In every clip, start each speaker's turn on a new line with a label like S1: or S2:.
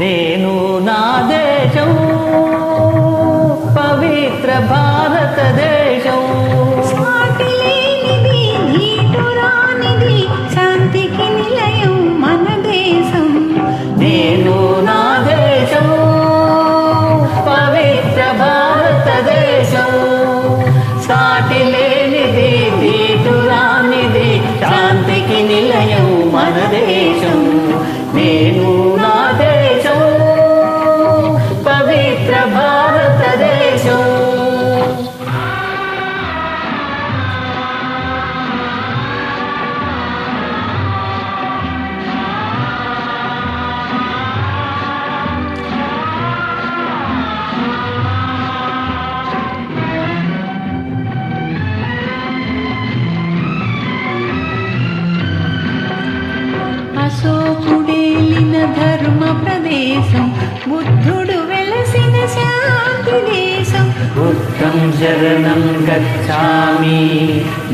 S1: నేను నా దేశం పవిత్ర భారతదేశం.
S2: బుద్ధుడు వెలసిన శాంతి దేశం.
S1: బుద్ధం శరణం గచ్ఛామి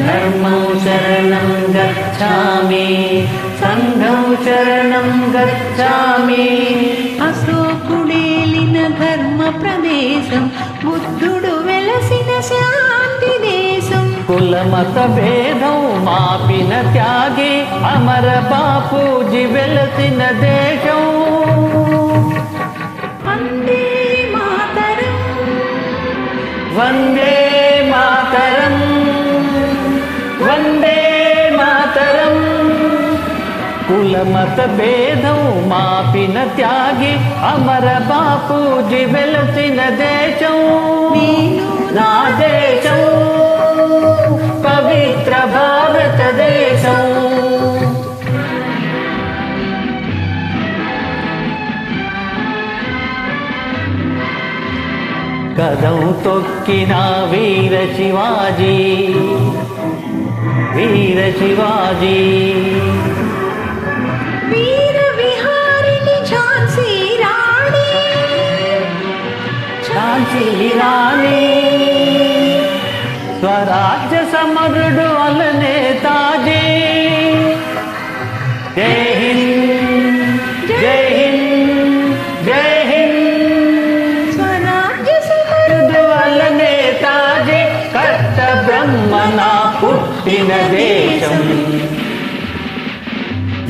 S1: ధర్మం శరణం గచ్ఛామి సంఘం శరణం గచ్ఛామి
S2: అశోకుడేలిన ధర్మ ప్రదేశం బుద్ధుడు వెలసిన శాంతి దేశం.
S1: కుల మత భేదం మాపిన త్యాగి అమర బాపూజీ వెలసిన దేశం.
S2: వందే మాతరం
S1: వందే మాతరం కుల మత భేదం మాపిన త్యాగి అమర బాపూజీ వెలసిన దేశం కదం తొక్కిన వీర శివాజీ. వీర శివాజీ.
S2: వీర విహారిణి ఝాన్సీ రాణి.
S1: శాంతి రాణి. స్వరాజ్య సమరుడు అలనే తాజీ. జై పుట్టిన దేశం.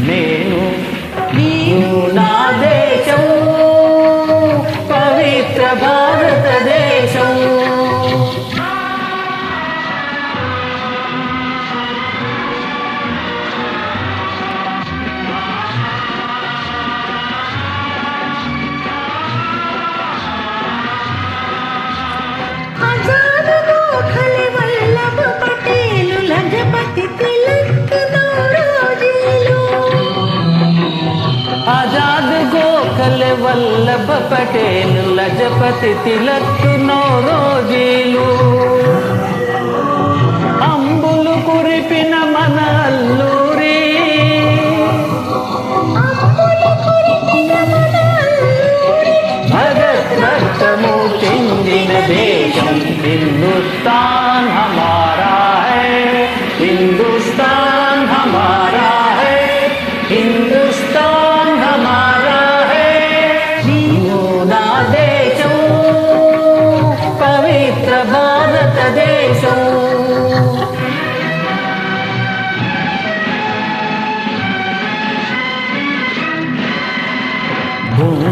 S1: నేను
S2: నీవు
S1: నా దేశం. పవిత్ర భారత
S2: ఆజాద్ గోఖలే వల్లభ పటేల్ లజపతి తిలక్ నోరోజీలు.
S1: అంబులు కురిపిన మన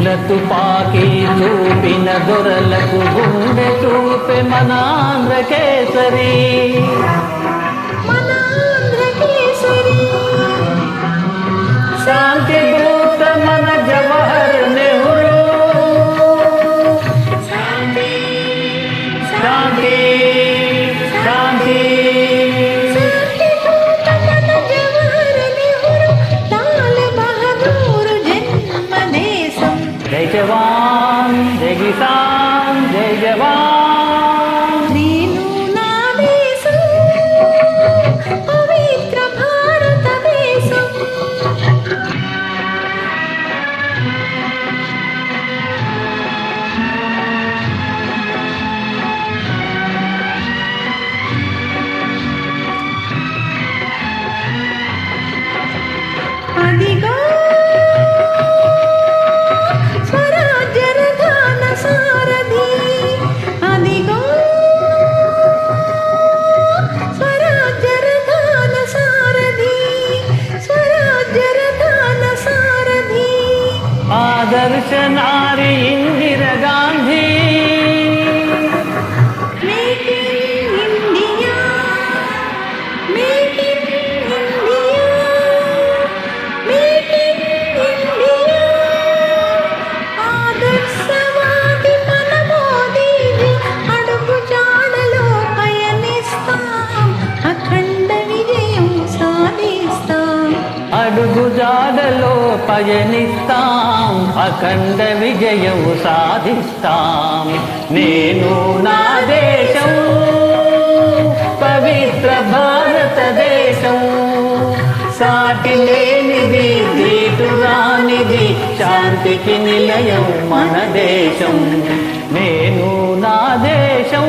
S2: भल तूं
S1: पाकी टूपी न घुरले टूप मना
S2: रखेसरी शांति दूत मन जवाहर అడుగుజాడలో
S1: పయనిస్తాం అఖండ విజయం సాధిస్తాం. నేను నా దేశం పవిత్ర భారతదేశం. సాటి లేనిది దీటురానిది శాంతికి నిలయం మన దేశం. నేను నా దేశం